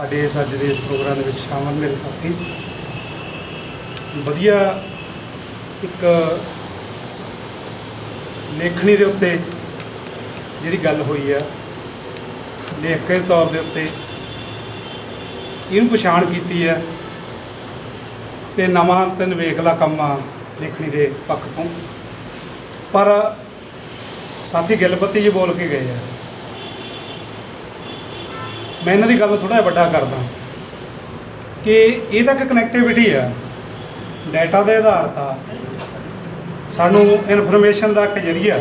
ਸਾਡੇ ਇਸ ਅੱਜ ਦੇ ਇਸ ਪ੍ਰੋਗਰਾਮ ਦੇ ਵਿੱਚ ਸ਼ਾਮਲ ਮੇਰੇ ਸਾਥੀ। ਵਧੀਆ ਇੱਕ ਲੇਖਣੀ ਦੇ ਉੱਤੇ ਜਿਹੜੀ ਗੱਲ ਹੋਈ ਆ, ਲੇਖਕ ਦੇ ਤੌਰ ਦੇ ਉੱਤੇ ਇਹਨੂੰ ਪਛਾਣ ਕੀਤੀ ਹੈ ਤੇ ਨਵਾਂ ਤੇ ਨਵੇਕਲਾ ਕੰਮ ਆ ਲੇਖਣੀ ਦੇ ਪੱਖ ਤੋਂ। ਪਰ ਸਾਥੀ ਗਿਲਪਤੀ ਜੀ ਬੋਲ ਕੇ ਗਏ ਆ। ਮੈਂ ਇਹਨਾਂ ਦੀ ਗੱਲ ਥੋੜਾ ਜਿਹਾ ਵੱਡਾ ਕਰਦਾ। ਕਿ ਇਹ ਤਾਂ ਇੱਕ ਕਨੈਕਟੀਵਿਟੀ ਆ। ਡਾਟਾ ਦੇ ਆਧਾਰ ਤਾਂ ਸਾਨੂੰ ਇਨਫੋਰਮੇਸ਼ਨ ਦਾ ਇੱਕ ਜਰੀਆ,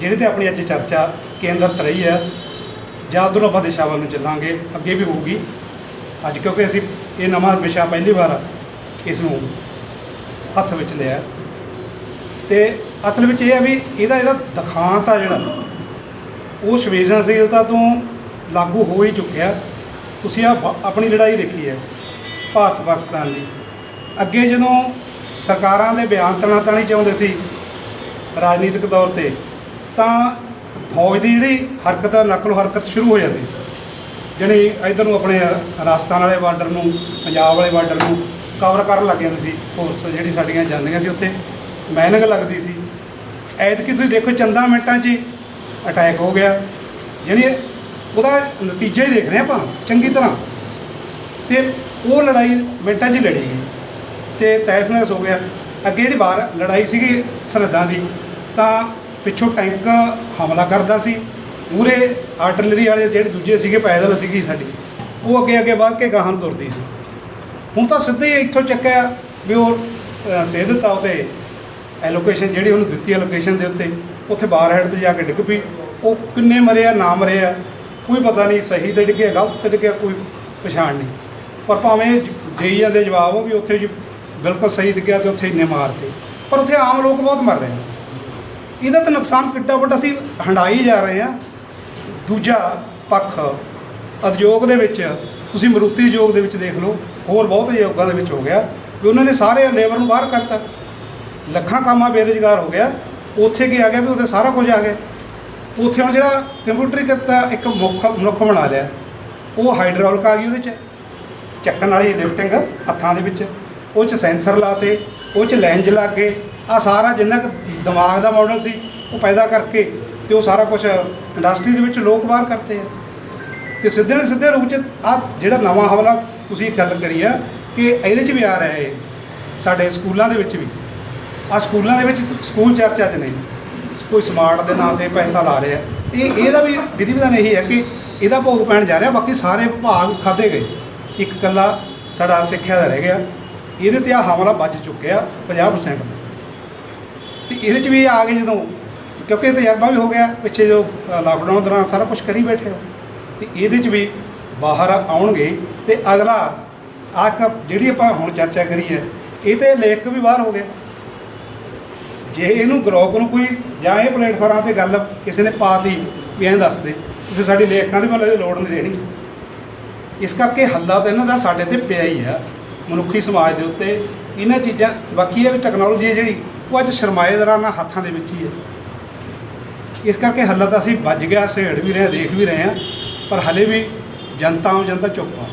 ਜਿਹੜੀ ਤੇ ਆਪਣੀ ਅੱਜ ਚਰਚਾ ਕੇਂਦਰਿਤ ਰਹੀ ਹੈ, ਜਾਂ ਉੱਧਰੋਂ ਆਪਾਂ ਦਿਸ਼ਾ ਵੱਲ ਨੂੰ ਚੱਲਾਂਗੇ, ਅੱਗੇ ਵੀ ਹੋਊਗੀ। ਅੱਜ ਕਿਉਂਕਿ ਅਸੀਂ ਇਹ ਨਵਾਂ ਵਿਸ਼ਾ ਪਹਿਲੀ ਵਾਰ ਇਸ ਨੂੰ ਹੱਥ ਵਿੱਚ ਲਿਆ। ਤੇ ਅਸਲ ਵਿੱਚ ਇਹ ਹੈ ਵੀ ਇਹਦਾ ਜਿਹੜਾ ਦਿਖਾਂਤ ਆ ਜਿਹੜਾ, ਉਹ ਸੰਵੇਦਨਸ਼ੀਲਤਾ ਤੋਂ ਲਾਗੂ ਹੋ ਹੀ ਚੁੱਕਿਆ। ਤੁਸੀਂ ਆ ਆਪਣੀ ਲੜਾਈ ਦੇਖੀ ਹੈ ਭਾਰਤ ਪਾਕਿਸਤਾਨ ਦੀ। ਅੱਗੇ ਜਦੋਂ ਸਰਕਾਰਾਂ ਦੇ ਬਿਆਨ ਤਣਾ ਤਣੀ ਚਾਹੁੰਦੇ ਸੀ ਰਾਜਨੀਤਿਕ ਤੌਰ ਤੇ ਤਾਂ ਫੌਜ ਦੀ ਜਿਹੜੀ ਹਰਕਤ ਆ, ਨਕਲ ਹਰਕਤ ਸ਼ੁਰੂ ਹੋ ਜਾਂਦੀ ਸੀ। ਜਿਹੜੀ ਇਧਰ ਨੂੰ ਆਪਣੇ ਰਾਜਸਥਾਨ ਵਾਲੇ ਬਾਰਡਰ ਨੂੰ ਪੰਜਾਬ ਵਾਲੇ ਬਾਰਡਰ ਨੂੰ ਕਵਰ ਕਰਨ ਲੱਗ ਜਾਂਦੇ ਸੀ ਫੋਰਸ ਜਿਹੜੀ ਸਾਡੀਆਂ ਜਾਂਦੀਆਂ ਸੀ ਉੱਥੇ। ਮੈਨਿੰਗ ਲੱਗਦੀ ਸੀ। ਐਤਕੀ ਤੁਸੀਂ ਦੇਖੋ ਚੰਦਾ ਮਿੰਟਾਂ 'ਚ ਅਟੈਕ ਹੋ ਗਿਆ। ਯਾਨੀ ਉਹਦਾ ਨਤੀਜਾ ਹੀ ਦੇਖ ਰਹੇ ਆਪਾਂ ਚੰਗੀ ਤਰ੍ਹਾਂ। ਤੇ ਉਹ ਲੜਾਈ ਮਿੰਟਾਂ 'ਚ ਲੜੀ ਗਈ। ਤੇ ਤਹਿਸ ਨਹਿਸ ਹੋ ਗਿਆ। ਅੱਗੇ ਜਿਹੜੀ ਵਾਰ ਲੜਾਈ ਸੀਗੀ ਸਰਹੱਦਾਂ ਦੀ ਤਾਂ ਪਿੱਛੋਂ ਟੈਂਕ ਹਮਲਾ ਕਰਦਾ ਸੀ। ਮੂਰੇ ਆਰਟਿਲਰੀ ਵਾਲੇ ਜਿਹੜੇ ਦੂਜੇ ਸੀਗੇ ਪੈਦਲ ਸੀਗੀ ਸਾਡੀ ਉਹ ਅੱਗੇ ਅੱਗੇ ਵੱਧ ਕੇ ਗਾਹਾਂ ਨੂੰ ਤੁਰਦੀ ਸੀ। ਹੁਣ ਤਾਂ ਸਿੱਧੇ ਹੀ ਇੱਥੋਂ ਚੱਕਿਆ ਵੀ ਉਹ ਅ, ਸੇ ਦਿੱਤਾ ਉਹਤੇ ਐਲੋਕੇਸ਼ਨ ਜਿਹੜੀ ਉਹਨੂੰ ਦਿੱਤੀ ਲੋਕੇਸ਼ਨ ਦੇ ਉੱਤੇ ਉੱਥੇ ਬਾਹਰ ਹੈਡ ਤੇ ਜਾ ਕੇ ਡਿੱਗ ਪਈ। ਉਹ ਕਿੰਨੇ ਮਰੇ ਆ ਨਾ ਮਰੇ ਆ ਕੋਈ ਪਤਾ ਨਹੀਂ ਸਹੀ ਤੇ ਡਿੱਗਿਆ, ਗਲਤ ਤੇ ਡਿੱਗਿਆ, ਕੋਈ ਪਛਾਣ ਨਹੀਂ। ਪਰ ਭਾਵੇਂ ਜਈ ਜਾਂਦੇ ਜਵਾਬ ਉਹ ਵੀ ਉੱਥੇ ਜੀ, ਬਿਲਕੁਲ ਸਹੀ ਡਿੱਗਿਆ ਤੇ ਉੱਥੇ ਇੰਨੇ ਮਾਰਤੇ ਪਰ ਉੱਥੇ ਆਮ ਲੋਕ ਬਹੁਤ ਮਰ ਰਹੇ ਆ ਇਹਦਾ ਤਾਂ ਨੁਕਸਾਨ ਕਿੱਡਾ ਵੱਡਾ ਅਸੀਂ ਹੰਡਾਈ ਜਾ ਰਹੇ ਆ ਦੂਜਾ ਪੱਖ, ਉਦਯੋਗ ਦੇ ਵਿੱਚ, ਤੁਸੀਂ ਮਰੂਤੀ ਉਦਯੋਗ ਦੇ ਵਿੱਚ ਦੇਖ ਲਓ, ਹੋਰ ਬਹੁਤ ਉਦਯੋਗਾਂ ਦੇ ਵਿੱਚ ਹੋ ਗਿਆ, ਵੀ ਉਹਨਾਂ ਨੇ ਸਾਰੇ ਲੇਬਰ ਨੂੰ ਬਾਹਰ ਕਰਤਾ। ਲੱਖਾਂ ਕਾਮਾਂ ਬੇਰੁਜ਼ਗਾਰ ਹੋ ਗਿਆ, ਉੱਥੇ ਕੀ ਆ ਗਿਆ ਵੀ ਉੱਥੇ ਸਾਰਾ ਕੁਝ ਆ ਗਿਆ। ਉੱਥੇ ਹੁਣ ਜਿਹੜਾ ਕੰਪਿਊਟਰੀਕ੍ਰਿਤ ਇੱਕ ਮੁੱਖ, ਮਨੁੱਖ ਬਣਾ ਲਿਆ। ਉਹ ਹਾਈਡ੍ਰੋਲਿਕ ਆ ਗਈ ਉਹਦੇ 'ਚ। ਚੱਕਣ ਵਾਲੀ ਲਿਫਟਿੰਗ ਹੱਥਾਂ ਦੇ ਵਿੱਚ। ਉਹ 'ਚ ਸੈਂਸਰ ਲਾਤੇ, ਉਹ 'ਚ ਲੈਂਜ ਲਾ ਕੇ ਆ ਸਾਰਾ ਜਿੰਨਾ ਕੁ ਦਿਮਾਗ ਦਾ ਮਾਡਲ ਸੀ, ਉਹ ਪੈਦਾ ਕਰਕੇ ਤੇ ਉਹ ਸਾਰਾ ਕੁਝ ਇੰਡਸਟਰੀ ਦੇ ਵਿੱਚ ਲੋਕ ਬਾਹਰ ਕਰਤੇ ਆ। ਤੇ ਸਿੱਧੇ ਨੇ ਸਿੱਧੇ ਰੂਪ 'ਚ ਆ ਜਿਹੜਾ ਨਵਾਂ ਹਵਾਲਾ ਤੁਸੀਂ ਗੱਲ ਕਰੀ ਆ ਕਿ ਇਹਦੇ 'ਚ ਵੀ ਆ ਰਿਹਾ ਹੈ ਸਾਡੇ ਸਕੂਲਾਂ ਦੇ ਵਿੱਚ ਵੀ। ਆ ਸਕੂਲਾਂ ਦੇ ਵਿੱਚ ਸਕੂਲ ਚਰਚਾ 'ਚ ਨਹੀਂ। ਕੋਈ ਸਮਾਰਟ ਦੇ ਨਾਂ ਤੇ ਪੈਸਾ ਲਾ ਰਿਹਾ। ਇਹ, ਇਹਦਾ ਵੀ ਵਿਧੀ ਵਿਧਾਨ ਇਹੀ ਹੈ ਕਿ ਇਹਦਾ ਭੋਗ ਪੈਣ ਜਾ ਰਿਹਾ, ਬਾਕੀ ਸਾਰੇ ਭਾਗ ਖਾਦੇ ਗਏ। ਇੱਕ ਕੱਲਾ ਸਾਡਾ ਸਿੱਖਿਆ ਦਾ ਰਹਿ ਗਿਆ। ਇਹਦੇ ਤੇ ਆ ਹਮਲਾ ਵੱਜ ਚੁੱਕਿਆ 50% ਦਾ। ਤੇ ਇਹਦੇ 'ਚ ਵੀ ਆ ਗਏ ਜਦੋਂ, ਕਿਉਂਕਿ ਇਹ ਤਜਰਬਾ ਵੀ ਹੋ ਗਿਆ, ਪਿੱਛੇ ਜੋ ਲਾਕਡਾਊਨ ਦੌਰਾਨ ਸਾਰਾ ਕੁਝ ਕਰੀ ਬੈਠੇ ਹੋ। ਤੇ ਇਹਦੇ 'ਚ ਵੀ ਬਾਹਰ ਆਉਣਗੇ ਤੇ ਅਗਲਾ ਆ ਜਿਹੜੀ ਆਪਾਂ ਹੁਣ ਚਰਚਾ ਕਰੀ ਹੈ, ਇਹ ਤੇ ਲੇਖ ਵੀ ਬਾਹਰ ਹੋ ਗਿਆ ਜੇ ਇਹਨੂੰ ਗਰੋਕ ਨੂੰ ਕੋਈ ਜਾਂ ਇਹ ਪਲੇਟਫਾਰਮਾਂ ਤੇ ਗੱਲ ਕਿਸੇ ਨੇ ਪਾਤੀ ਵੀ ਐਂ ਦੱਸ ਦੇ ਫਿਰ ਸਾਡੀ ਲੇਖਕਾਂ ਦੀ ਮਤਲਬ ਲੋੜ ਨਹੀਂ ਰਹਿਣੀ। ਇਸ ਕਰਕੇ ਹੱਲਾ ਤਾਂ ਇਹਨਾਂ ਦਾ ਸਾਡੇ ਤੇ ਪਿਆ ਹੀ ਆ ਮਨੁੱਖੀ ਸਮਾਜ ਦੇ ਉੱਤੇ। ਇਹਨਾਂ ਚੀਜ਼ਾਂ ਬਾਕੀ ਇਹ ਵੀ ਟੈਕਨੋਲੋਜੀ ਹੈ ਜਿਹੜੀ ਉਹ ਅੱਜ ਸਰਮਾਏਦਾਰਾਂ ਨਾਲ ਹੱਥਾਂ ਦੇ ਵਿੱਚ ਹੀ ਹੈ ਇਸ ਕਰਕੇ ਹੱਲਾ ਤਾਂ ਅਸੀਂ ਵੱਜ ਗਿਆ ਸਹੇੜ ਵੀ ਰਹੇ ਹਾਂ, ਦੇਖ ਵੀ ਰਹੇ ਹਾਂ ਪਰ ਹਲੇ ਵੀ ਜਨਤਾ ਆਮ ਜਨਤਾ ਚੁੱਪ ਆ।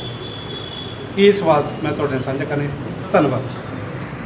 ਇਹ ਸਵਾਲ ਮੈਂ ਤੁਹਾਡੇ ਨਾਲ ਸਾਂਝਾ ਕਰਨੇ ਧੰਨਵਾਦ।